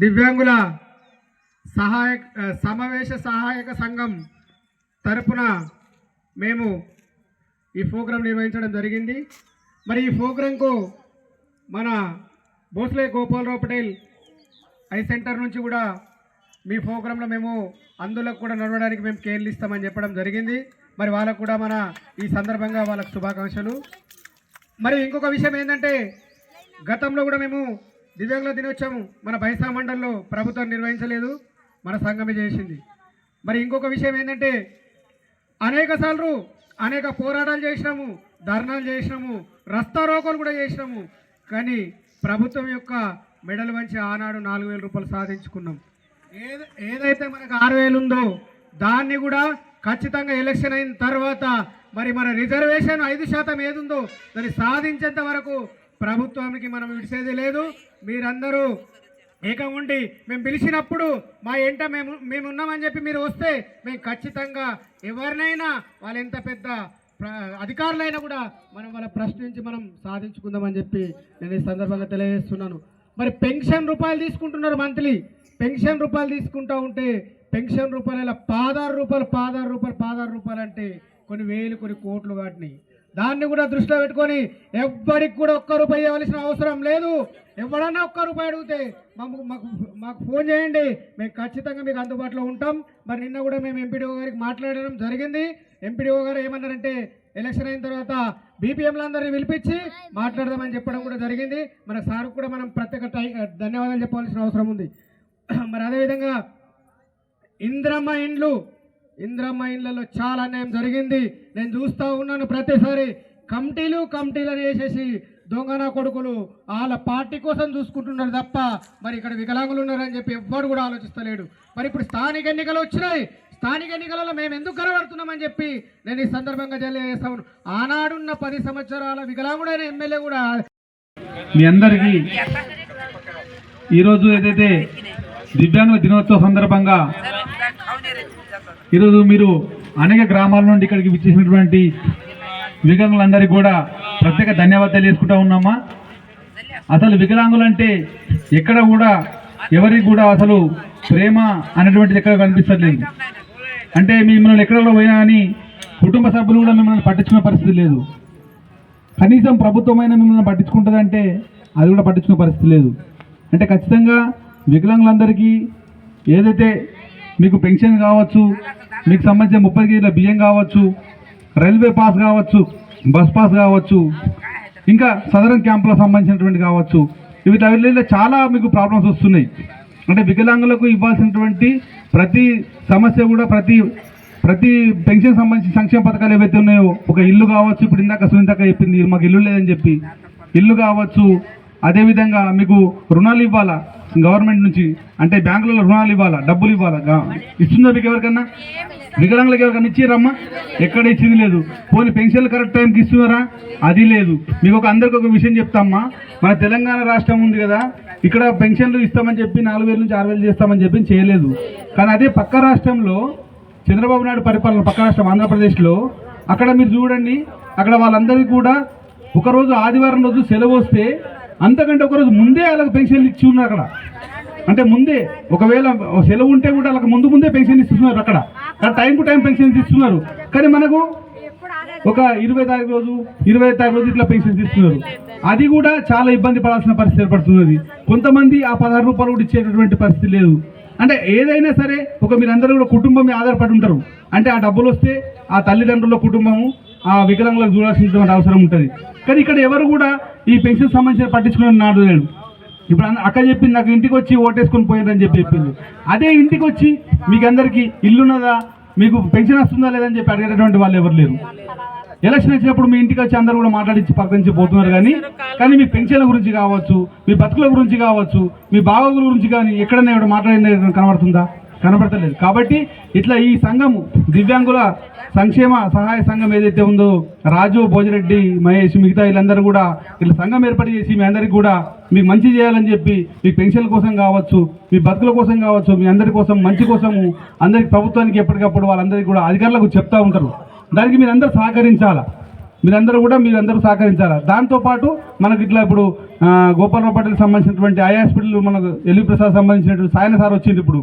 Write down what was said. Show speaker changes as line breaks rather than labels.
దివ్యాంగుల సహాయక సమావేశ సహాయక సంఘం తరపున మేము ఈ ప్రోగ్రాం నిర్వహించడం జరిగింది. మరి ఈ ప్రోగ్రాంకు మన భోస్లే గోపాలరావు పటేల్ ఐ సెంటర్ నుంచి కూడా మీ ప్రోగ్రాంలో మేము అందులో కూడా నడవడానికి మేము కేర్లు ఇస్తామని చెప్పడం జరిగింది. మరి వాళ్ళకు కూడా మన ఈ సందర్భంగా వాళ్ళకు శుభాకాంక్షలు. మరి ఇంకొక విషయం ఏంటంటే గతంలో కూడా మేము దివ్యాంగుల దినోత్సవం మన బైసా మండల్లో ప్రభుత్వం నిర్వహించలేదు మన సంఘమే చేసింది. మరి ఇంకొక విషయం ఏంటంటే అనేక సార్లు అనేక పోరాటాలు చేసినాము ధర్నాలు చేసినాము రస్తా రోకోలు కూడా చేసినాము కానీ ప్రభుత్వం యొక్క మెడల్ వంచి ఆనాడు నాలుగు వేల రూపాయలు సాధించుకున్నాం. ఏది ఏదైతే మనకు ఆరు వేలు ఉందో దాన్ని కూడా ఖచ్చితంగా ఎలక్షన్ అయిన తర్వాత మరి మన రిజర్వేషన్ ఐదు శాతం ఏదుందో దాన్ని సాధించేంత వరకు ప్రభుత్వానికి మనం విడిసేది లేదు. మీరందరూ ఏక ఉండి మేము పిలిచినప్పుడు మా ఎంట మేము మేము ఉన్నామని చెప్పి మీరు వస్తే మేము ఖచ్చితంగా ఎవరినైనా వాళ్ళు ఎంత పెద్ద ప్ర- అధికారులైనా కూడా మనం వాళ్ళ ప్రశ్నించి మనం సాధించుకుందామని చెప్పి నేను ఈ సందర్భంగా తెలియజేస్తున్నాను. మరి పెన్షన్ రూపాయలు తీసుకుంటున్నారు మంత్లీ. పెన్షన్ రూపాయలు తీసుకుంటూ ఉంటే పెన్షన్ రూపాయల పాదారు రూపాయలు పాదారు రూపాయలు పాదారు రూపాయలు అంటే కొన్ని వేలు కొన్ని కోట్లు వాటిని దాన్ని కూడా దృష్టిలో పెట్టుకొని ఎవ్వరికి కూడా ఒక్క రూపాయి ఇవ్వాల్సిన అవసరం లేదు. ఎవడన్నా ఒక్క రూపాయి అడిగితే మాకు మాకు మాకు ఫోన్ చేయండి. మేము ఖచ్చితంగా మీకు అందుబాటులో ఉంటాం. మరి నిన్న కూడా మేము ఎంపీడీఓ గారికి మాట్లాడడం జరిగింది. ఎంపీడీఓ గారు ఏమన్నారంటే ఎలక్షన్ అయిన తర్వాత బీపీఎంలందరినీ పిలిపించి మాట్లాడదామని చెప్పడం కూడా జరిగింది. మన సార్ కూడా మనం ప్రత్యేక టై ధన్యవాదాలు చెప్పవలసిన అవసరం ఉంది. మరి అదేవిధంగా ఇంద్రమ్మ ఇండ్లు ఇంద్రమ్మ ఇండ్లలో చాలా అన్యాయం జరిగింది. నేను చూస్తూ ఉన్నాను ప్రతిసారి. కమిటీలు కమిటీలు వేసేసి దొంగన కొడుకులు వాళ్ళ పార్టీ కోసం చూసుకుంటున్నారు తప్ప మరి ఇక్కడ వికలాంగులు ఉన్నారని చెప్పి ఎవ్వరు కూడా ఆలోచిస్తలేడు. మరి ఇప్పుడు స్థానిక ఎన్నికలు వచ్చినాయి. స్థానిక ఎన్నికలలో మేము ఎందుకు కనబడుతున్నామని చెప్పి నేను ఈ సందర్భంగా తెలియజేస్తాను ఆనాడున్న పది సంవత్సరాల వికలాంగుడైన ఎమ్మెల్యే కూడా
మీ అందరికీ ఈరోజు ఏదైతే దివ్యాంగ దినోత్సవ సందర్భంగా ఈరోజు మీరు అనేక గ్రామాల నుండి ఇక్కడికి విచ్చేసినటువంటి వికలాంగులందరికీ కూడా ప్రత్యేక ధన్యవాదాలు తెలియజేసుకుంటా ఉన్నామా? అసలు వికలాంగులంటే ఎక్కడ కూడా ఎవరికి కూడా అసలు ప్రేమ అనేటువంటిది ఎక్కడ కనిపిస్తలేదు. అంటే మిమ్మల్ని ఎక్కడ కూడా పోయినా కానీ కుటుంబ సభ్యులు కూడా మిమ్మల్ని పట్టించుకునే పరిస్థితి లేదు. కనీసం ప్రభుత్వమైన మిమ్మల్ని పట్టించుకుంటుందంటే అది కూడా పట్టించుకునే పరిస్థితి లేదు. అంటే ఖచ్చితంగా వికలాంగులందరికీ ఏదైతే మీకు పెన్షన్ కావచ్చు మీకు సంబంధించిన ముప్పై కేజీల బియ్యం కావచ్చు రైల్వే పాస్ కావచ్చు బస్ పాస్ కావచ్చు ఇంకా సదరన్ క్యాంపులకు సంబంధించినటువంటి కావచ్చు. వీటి చాలా మీకు ప్రాబ్లమ్స్ వస్తున్నాయి. అంటే వికలాంగులకు ఇవ్వాల్సినటువంటి ప్రతి సమస్య కూడా ప్రతి ప్రతి పెన్షన్ సంబంధించిన సంక్షేమ పథకాలు ఏవైతే ఉన్నాయో ఒక ఇల్లు కావచ్చు ఇప్పుడు ఇందాక సునీతక చెప్పింది మాకు ఇల్లు లేదని చెప్పి. ఇల్లు కావచ్చు అదేవిధంగా మీకు రుణాలు ఇవ్వాలా? గవర్నమెంట్ నుంచి అంటే బ్యాంకులలో రుణాలు ఇవ్వాలా? డబ్బులు ఇవ్వాలా? ఇస్తుందా మీకు ఎవరికన్నా? వికలాంగులకు ఎవరికన్నా ఇచ్చిరమ్మా ఎక్కడ ఇచ్చింది లేదు. పోనీ పెన్షన్లు కరెక్ట్ టైంకి ఇస్తున్నారా? అది లేదు. మీకు ఒక అందరికి ఒక విషయం చెప్తామ్మా. మన తెలంగాణ రాష్ట్రం ఉంది కదా. ఇక్కడ పెన్షన్లు ఇస్తామని చెప్పి నాలుగు వేల నుంచి ఆరు వేలు చేస్తామని చెప్పి చేయలేదు. కానీ అదే పక్క రాష్ట్రంలో చంద్రబాబు నాయుడు పరిపాలన పక్క రాష్ట్రం ఆంధ్రప్రదేశ్లో అక్కడ మీరు చూడండి. అక్కడ వాళ్ళందరికీ కూడా ఒకరోజు ఆదివారం రోజు సెలవు వస్తే అంతకంటే ఒకరోజు ముందే వాళ్ళకి పెన్షన్లు ఇచ్చి ఉన్నారు అక్కడ. అంటే ముందే ఒకవేళ సెలవు ఉంటే కూడా వాళ్ళకి ముందు ముందే పెన్షన్ ఇస్తున్నారు అక్కడ. టైం టు టైం పెన్షన్ ఇస్తున్నారు. కానీ మనకు ఒక ఇరవై తారీఖు రోజు ఇరవై తారీఖు రోజు ఇట్లా పెన్షన్ ఇస్తున్నారు. అది కూడా చాలా ఇబ్బంది పడాల్సిన పరిస్థితి ఏర్పడుతున్నది. కొంతమంది ఆ పదహారు రూపాయలు కూడా ఇచ్చేటటువంటి పరిస్థితి లేదు. అంటే ఏదైనా సరే ఒక మీరందరూ కూడా కుటుంబం ఆధారపడి ఉంటారు. అంటే ఆ డబ్బులు వస్తే ఆ తల్లిదండ్రుల కుటుంబము ఆ వికలాంగులకు చూడాల్సినటువంటి అవసరం ఉంటుంది. కానీ ఇక్కడ ఎవరు కూడా ఈ పెన్షన్ సంబంధించిన పట్టించుకునే నాడు లేడు ఇప్పుడు అక్క చెప్పింది నాకు ఇంటికి వచ్చి ఓటేసుకొని పోయారని చెప్పి చెప్పింది. అదే ఇంటికి వచ్చి మీకు అందరికీ ఇల్లున్నదా మీకు పెన్షన్ వస్తుందా లేదని చెప్పి అడిగేటటువంటి వాళ్ళు ఎవరు లేరు. ఎలక్షన్ వచ్చినప్పుడు మీ ఇంటికి వచ్చి అందరూ కూడా మాట్లాడించి పక్కనుంచి పోతున్నారు కానీ కానీ మీ పెన్షన్ల గురించి కావచ్చు మీ బతుకుల గురించి కావచ్చు మీ బాగోగుల గురించి కానీ ఎక్కడైనా ఇక్కడ మాట్లాడిన కనబడుతుందా? కనబడతలేదు. కాబట్టి ఇట్లా ఈ సంఘము దివ్యాంగుల సంక్షేమ సహాయ సంఘం ఏదైతే ఉందో రాజు భోజిరెడ్డి మహేష్ మిగతా వీళ్ళందరూ కూడా ఇట్లా సంఘం ఏర్పాటు చేసి మీ అందరికీ కూడా మీకు మంచి చేయాలని చెప్పి మీ పెన్షన్ల కోసం కావచ్చు మీ బతుకుల కోసం కావచ్చు మీ అందరి కోసం మంచి కోసము అందరికి ప్రభుత్వానికి ఎప్పటికప్పుడు వాళ్ళందరికీ కూడా అధికారులకు చెప్తా ఉంటారు. దానికి మీరు అందరూ సహకరించాలా? మీరందరూ కూడా మీరందరూ సహకరించాలి? దాంతోపాటు మనకి ఇట్లా ఇప్పుడు గోపాలరావు పటేల్ సంబంధించినటువంటి ఐ హాస్పిటల్ మనకు ఎల్వి ప్రసాద్ సంబంధించినటువంటి సాయన సార్ వచ్చింది ఇప్పుడు.